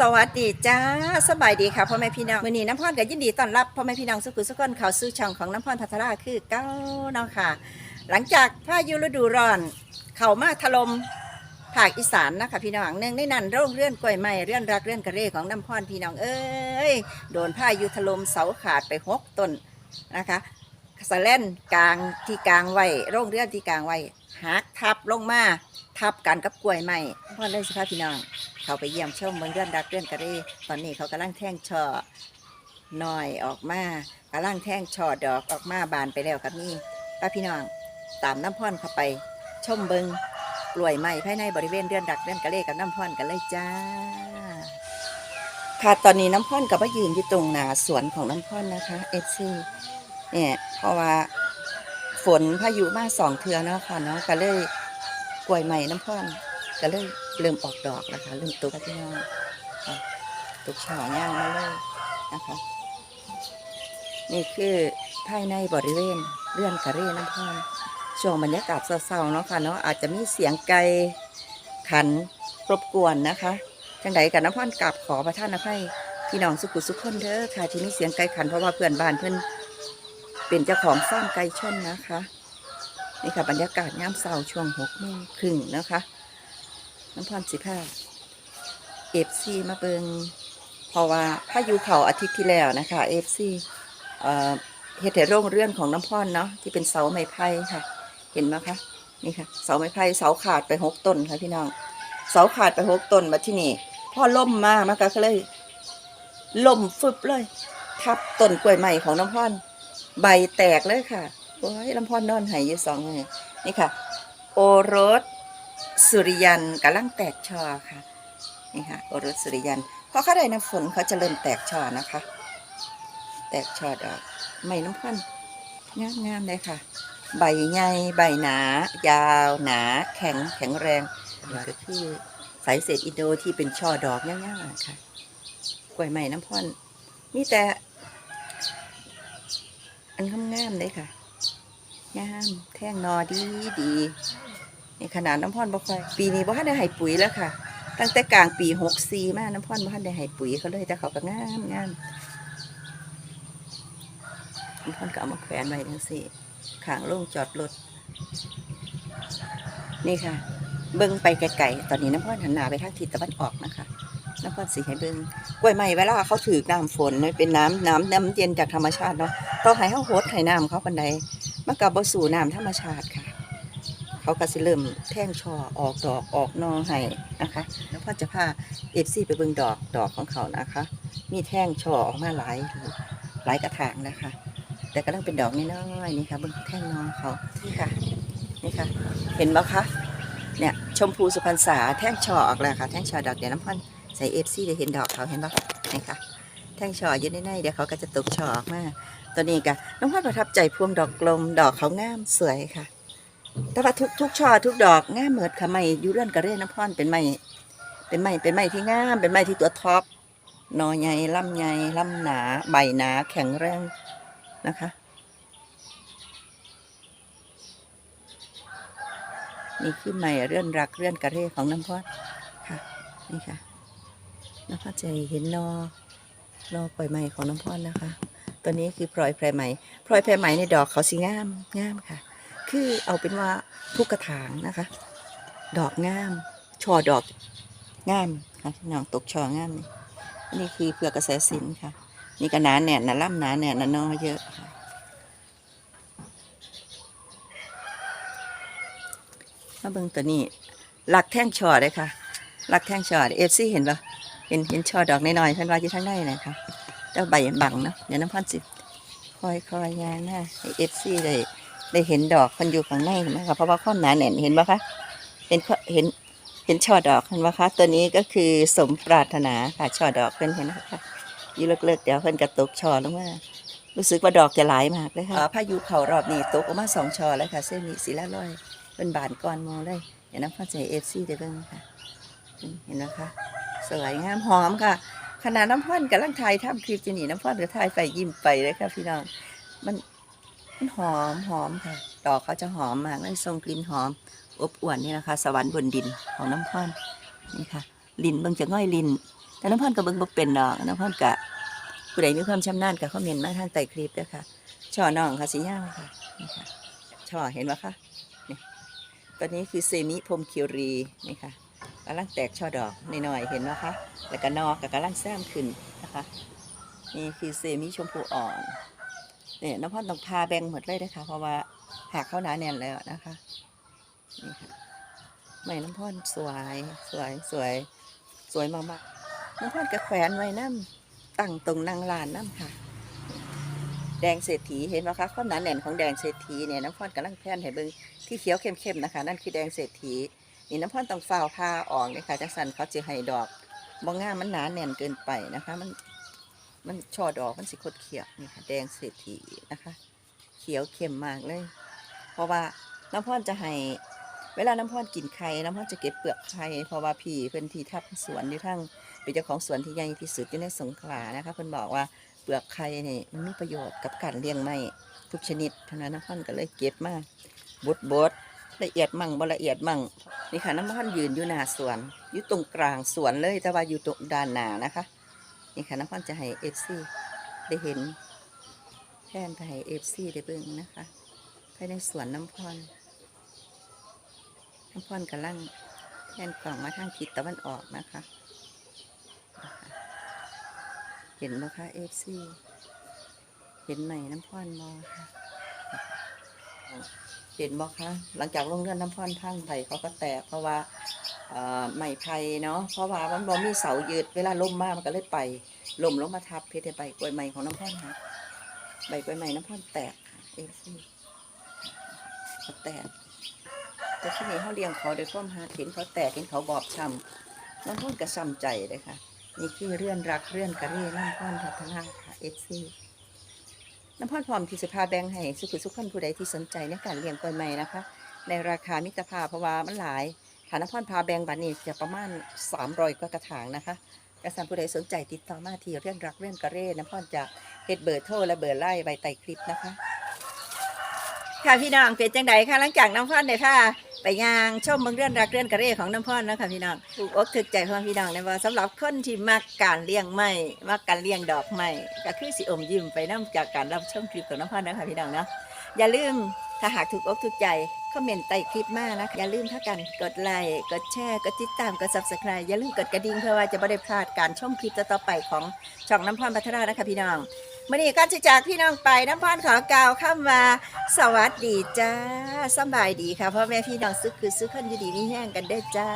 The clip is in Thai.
สวัสดีจ้าสบายดีค่ะพ่อแม่พี่น้องมื้อนี้น้ำพรก็ยินดีต้อนรับพ่อแม่พี่น้องสุขุสุขคนเข้าสู่ช่องของน้ำพรพัทราคือเก้าเนาะค่ะ หลังจากพายุฤดูร้อน เข้ามาถล่มภาคอีสานนะคะพี่น้องหนึ่งในนั้นโรงเรื่อนกล้วยไม้เรื่อนรักเรื่อนกระเร่ของน้ำพรพี่น้องเอ้ยโดนพายุถล่มเสาขาดไปหกต้นนะคะสะเล่นกลางที่กลางไว้โรงเรื่อนที่กลางไว้ หักทับลงมาทับกันกับกล้วยไม้พ่อเลยสิคะพี่น้อง เขาไปเยี่ยมชมเมืองเรื่องดักเรื่องกระเรตอนนี้เขากำลังแท่งช่อหน่อยออกมากำลังแท่งช่อดอกออกมาบานไปแล้วครับนี่ป้าพี่น้องตามน้ำพ่อนเข้าไป ชมเบิงกล้วยไม้ภายในบริเวณเรือนดักเรือนกระเรกับน้ำพ่อนกันเลยจ้าค่ะตอนนี้น้ำพ่อนกับว่ายืนอยู่ตรงหนาสวนของน้ำพ่อนนะคะเอซี่เนี่ยเพราะว่า ฝนพายุมาสองเทือเนาะค่ะเนาะก็เลยกล้วยไม้น้ำพ่อนก็เลยเริ่มออกดอกแล้วค่ะเริ่มตุกพี่น้องตุกช่อย่างมาเลยนะคะ นี่คือภายในบริเวณเรื่อนกระเร่น้ำพอนช่วงบรรยากาศเศร้าๆเนาะค่ะเนาะอาจจะมีเสียงไก่ขันรบกวนนะคะจังใดกับน้ำพอนกราบขอประท่านอภัยพี่น้องสุขุสุขคนเด้อค่ะที่มีเสียงไก่ขันเพราะว่าเพื่อนบ้านเพื่อน เป็นเจ้าของฟาร์มไก่ชนนะคะ นี่ค่ะบรรยากาศยามเช้าช่วงหกโมงครึ่งนะคะ น้ำพรสิผ้าเอฟซีมาเบิงเพราะว่าพายุเขาอาทิตย์ที่แล้วนะคะเอฟซีเอ่อเฮ็ดแต่โรงเรือนของน้ำพรเนาะที่เป็นเสาไม้ไผ่ค่ะ เห็นไหมคะนี่ค่ะเสาไม้ไผ่เสาขาดไปหกต้นค่ะพี่น้องเสาขาดไปหกต้นมาที่นี่พอล่มมามันก็เลยล่มฟึบเลย ทับต้นกล้วยใหม่ของน้ำพร ใบแตกเลยค่ะโอ้ยน้ำพรนอนหายอยู่สองมือนี่ค่ะ โอรสสุริยันกำลังแตกช่อค่ะนี่ค่ะโอรสสุริยันพอเขาได้น้ำฝนเขาจะเริ่มแตกช่อนะคะ แตกช่อดอกไม่น้ำพันงามงามๆเลยค่ะ ใบใหญ่ใบหนา ยาวหนา แข็งแข็งแรงนี่ก็คือสายเศษอินโดที่เป็นช่อดอกง่ายๆค่ะกล้วยไม้น้ำพันมีแต่ อันงามๆเลยค่ะงามแท่งนอดีดีๆนี่ขนาดน้ำพ่อนบ่ค่อยปีนี้บ่ทันได้ให้ปุ๋ยแล้วค่ะ ตั้งแต่กลางปีหกสี่มาน้ำพ่อนบ่ทันได้ให้ปุ๋ยเขาเลยแต่เขาก็งามงามน้ำพ่อนก็เอามาแขวนไว้ทั้งสี่ขางโล่งจอดรถนี่ค่ะ เบิ่งไปไกลๆตอนนี้น้ำพ่อนหันหน้าไปทางทิศตะวันออกนะคะ น้ำพ่อนสีให้เบิ่งกล้วยไม้เวลาเขาถือน้ำฝนเนี่ยเป็นน้ำน้ำน้ำเย็นจากธรรมชาติเนาะเราให้เขาโฮดให้น้ำเขาปันใดมันกับบสู่น้ำธรรมชาติค่ะ เขาก็สิเริ่มแท่งช่อออกดอกออกนอให้นะคะ แล้วพ่อจะพาเอฟซีไปเบิ่งดอกดอกของเขานะคะ มีแท่งช่อออกมาหลายหลายกระถางนะคะ แต่กำลังเป็นดอกน้อยๆนี่ค่ะเบิ่งแท่งนองเขานี่ค่ะนี่ค่ะ เห็นไหมคะเนี่ยชมพูสุพรรษาแท่งช่อออกแล้วค่ะ แท่งช่อดอกเดี๋ยวน้ำพัน ใส่เอฟซีได้เห็นดอกเขาเห็นปะนี่ค่ะแท่งช่ออยู่ในๆเดี๋ยวเขาก็จะตกช่อออกมาตัวนี้ก็น้องพันประทับใจพวงดอกกลมดอกเขางามสวยค่ะ แต่ว่าทุกทุกช่อทุกดอกงามเหมือนค่ะไม้อยูเรื่อนกระเร่น้ำพรเป็นไม้เป็นไม้เป็นไม้ที่งามเป็นไม้ที่ตัวท็อปหนอใหญ่ลำใหญ่ลำหนาใบหนาแข็งแรงนะคะนี่คือไม้เรื่อนรักเรื่อนกระเร่ของน้ำพรค่ะนี่ค่ะ น้ำพรจะเห็นนอนอปล่อยไม้ของน้ำพรนะคะ ตัวนี้คือพลอยแพรไหม่พลอยแพรไหม่ในดอกเขาสีงามงามค่ะ คือเอาเป็นว่าทุกกระถางนะคะ ดอกงามช่อดอกงามค่ะน้องตกช่องามนี่อันนี้คือเปลือกกระแสสินค่ะ นี่ก็หนาแน่นนะล่ำหนาแน่นนะนอเยอะค่ะมาเบิ่งตัวนี้หลักแท่งช่อเลยค่ะหลักแท่งช่อเอฟซีเห็นปะ เห็นเห็นช่อดอกน้อยๆเพิ่นว่าอยู่ทางในนะคะแต่ใบบังเนาะเดี๋ยวน้ำพันสิคอยคอยงานหน้าให้เอฟซีได้ได้เห็นดอกมันอยู่ข้างในเห็นไหมคะเพราะว่าข้อหนาแน่นเห็นไหมคะเห็นเห็นเห็นช่อดอกเห็นไหมคะตัวนี้ก็คือสมปรารถนาค่ะช่อดอกเพิ่นเห็นไหมคะอยี่เลิกๆเดี๋ยวเพิ่นกระตกช่อลงมารู้สึกว่าดอกจะหลายมากเลยค่ะพายุเขารอบนี้ตกออกมาสองช่อแล้วค่ะ เส้นนี้สีละร้อยเป็นบานก้อนมองเลยเดี๋ยวน้ำฟ้าใจเอฟซีได้เบิ่งค่ะ เห็นไหมคะ สวยงามหอมค่ะ ขนาดน้ำพ่อนกับร่างไทยทำคลิปจะหนีน้ำพ่อนกับไทยไปยิ้มไปเลยค่ะพี่น้องมันมันหอมหอมค่ะ ดอกเขาจะหอมมากเลยทรงกลิ่นหอม อบอวลนี่นะคะ สวรรค์บนดินของน้ำพรนี่ค่ะลินเบิ่งจะง่อยลินแต่น้ำพ่อนก็เบิ่งบ่เป็นดอกน้ำพ่อนก็ผู้ใดมีความชำนาญก็คอมเมนมาทางใต้คลิปเด้อค่ะช่อน้องค่ะสียาวค่ะนี่ค่ะช่อเห็นบ่คะนี่ตัวนี้คือเซมิพรมคิรีนี่ค่ะ กำลังแตกช่อดอกหน่อยๆเห็นไหมคะแล้วก็นอกก็กำลังแซมขึ้นนะคะนี่คือเซมิชมพูอ่อนเนี่ยน้ำพ่อนต้องพาแบ่งหมดเลยนะคะเพราะว่าหากเข้าหนาแน่นแล้วนะคะนี่ค่ะไม่น้ำพ่อนสวยสวยสวยสวยมากๆน้ำพ่อนกระแขวนไว้น้ำตั้งตรงนางลานน้ำค่ะ แดงเศรษฐีเห็นไหมคะความหนาแน่นของแดงเศรษฐีเนี่ยน้ำพ่อนกำลังแพนให้เบิ่งที่เขียวเข้มๆนะคะ นั่นคือแดงเศรษฐี นี่น้ำพ่อนต้องฝ้าวผ้าออกเลยค่ะจังสันเขาจะให้ดอกบางงามมันหนาแน่นเกินไปนะคะ มันมันช่อดอกมันสิคดเขียวนี่ค่ะแดงเศรษฐีนะคะ เขียวเข้มมากเลย เพราะว่าน้ำพ่อนจะให้เวลาน้ำพ่อนกินไข่น้ำพ่อนจะเก็บเปลือกไข่เพราะว่าพี่เพิ่นที่ทับสวนอยู่ทั้งเป็นเจ้าของสวนที่ใหญ่ที่สุดอยู่ในสงขลานะคะเพิ่นบอกว่าเปลือกไข่นี่มันมีประโยชน์กับการเลี้ยงไม้ทุกชนิดเท่านั้นน้ำพ่อนก็เลยเก็บมาบดบด ละเอียดมั่งบ่ละเอียดมั่งนี่ค่ะน้ำพ่อนยืนอยู่หน้าสวนอยู่ตรงกลางสวนเลยแต่ว่าอยู่ตรงด้านหน้านะคะ นี่ค่ะน้ำพ่อนจะให้เอฟซีได้เห็นแทนไปให้เอฟซีได้เบิ่งนะคะภายในสวนน้ำพ่อนน้ำพ่อนกำลังแทนกล่องมาทางทิศตะวันออกนะคะเห็นไหมคะเอฟซีเห็นไหมน้ำพ่อนบอค่ะ เห็นบอคะหลังจากลงเรือนน้ำพ่อนพังไผ่เขาก็แตกเพราะว่าไม้ไผ่เนาะเพราะว่ามันบ่มีเสายืดเวลาล่มมากมันก็เลยไปล่มลงมาทับเพชรใบกล้วยไม้ของน้ำพ่อนค่ะใบกล้วยไม้น้ำพ่อนแตกเอฟซีเขาแตกแต่ที่นี่เขาเลี้ยงเขาโดยความหาเห็นเขาแตกเห็นเขาบอบช้ำน้ำพ่อนกระช้ำใจเลยค่ะนี่คือเรื่อนรักเรื่อนกระเร่น้ำพ่อนพัฒนาค่ะเอฟซี น้ำพ่อนพร้อมที่จะพาแบงให้สุขุสุขคนผู้ใดที่สนใจในการเลี้ยงกล้วยไม้นะคะ ในราคามิตรภาพเพราะว่ามันหลายฐานน้ำพ่อนพาแบงบันนี้จะประมาณ300กว่ากระถางนะคะกระสันผู้ใดสนใจติดต่อมาที่เรื่องรักเรื่องกระเร่น้ำพ่อนจะเฮ็ดเบอร์โทรและเบอร์ไล่ใบไตคลิปนะคะ ค่ะพี่น้องเป็นจังใดคะหลังจากน้ำพ่อนได้ค่ะ ไปย่างชมเมืองเรือนรักเรือนกระเร่ของน้ำพ่อนนะคะพี่น้องถูกอกถูกใจพ่อพี่น้องในว่าสำหรับคนที่มักการเลี้ยงไม้มักการเลี้ยงดอกไม้ก็คือสิอมยิ้มไปน้ำจากการรับชมคลิปของน้ำพ่อนนะคะพี่น้องเนาะอย่าลืมถ้าหากถูกอกถูกใจคอมเมนต์ใต้คลิปมานะอย่าลืมถ้ากันกดไลค์กดแชร์กดติดตามกด subscribe อย่าลืมกดกระดิ่งเพื่อว่าจะไม่ได้พลาดการชมคลิปต่อๆไปของช่องน้ำพ่อนพัฒนานะคะพี่น้อง มื่อนี้ก่อนจะจากพี่น้องไปน้ำพ่อนขอกล่าวข้ามาสวัสดีจ้าสบายดีค่ะพ่อแม่พี่น้องซึกคือซึกคนอยู่ดีนี่แห้งกันได้จ้า